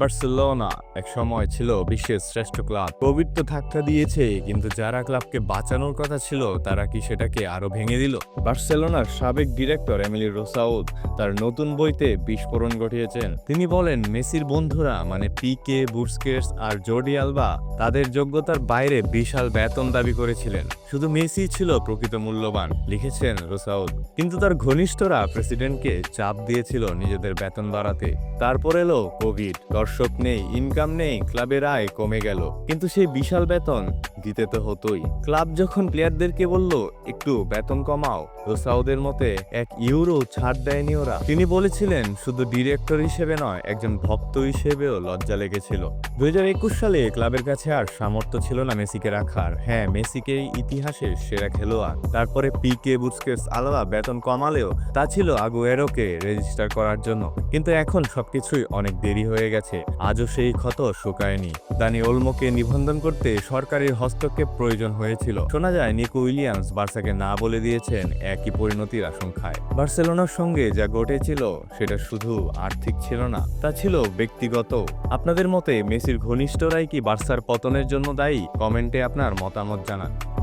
Barcelona এক সময় ছিল বিশ্বের শ্রেষ্ঠ ক্লাব। কোভিড তো ধাক্কা দিয়েছে, কিন্তু যারা ক্লাবকে বাঁচানোর কথা ছিল, তারা কি সেটাকে আরও ভেঙে দিল? বার্সেলোনার সাবেক ডিরেক্টর এমিলি রোসাউদ তার নতুন বইতে বিস্ফোরণ ঘটিয়েছেন। তিনি বলেন, মেসির বন্ধুরা মানে পিকে, বুস্কেটস আর জর্ডি আলবা, তাদের যোগ্যতার বাইরে বিশাল বেতন দাবি করেছিলেন। শুধু মেসি ছিল প্রকৃত মূল্যবান, লিখেছেন রোসাউদ। কিন্তু তার ঘনিষ্ঠরা প্রেসিডেন্টকে চাপ দিয়েছিল নিজেদের বেতন বাড়াতে। তারপর এলো কোভিড দর্শক নেই ইনকাম নেই ক্লাবের আয় কমে গেল। কিন্তু সেই বিশাল বেতন দিতে তো হতোই। ক্লাব যখন প্লেয়ারদেরকে বলল, একটু বেতন কমাও রোসাউদের মতে এক ইউরো ছাড় দেয়নি ওরা। তিনি বলেছিলেন, শুধু ডিরেক্টর হিসেবে নয়, একজন ভক্ত হিসেবেও লজ্জা লেগেছিল। দুই সালে ক্লাবের কাছে আর সামর্থ্য ছিল না মেসিকে রাখার। হ্যাঁ মেসিকে ইতিহাসের সেরা খেলোয়াড়। তারপরে পি কে বুস্কেটস আলাদা বেতন কমালেও তা ছিল আগুয়েরোকে রেজিস্টার করার জন্য। কিন্তু এখন সবকিছুই অনেক দেরি হয়ে গেছে। আজও সেই ক্ষত শুকায়নি। দানি ওলমোকে নিবন্ধন করতে সরকারের হস্তক্ষেপ প্রয়োজন হয়েছিল। শোনা যায়, নিকো উইলিয়ামস বার্সাকে না বলে দিয়েছেন একই পরিণতির আশঙ্কায়। বার্সেলোনার সঙ্গে যা ঘটেছিল, সেটা শুধু আর্থিক ছিল না, তা ছিল ব্যক্তিগত। আপনাদের মতে, মেসির ঘনিষ্ঠরাই কি বার্সার পতনের জন্য দায়ী? কমেন্টে আপনার মতামত জানান।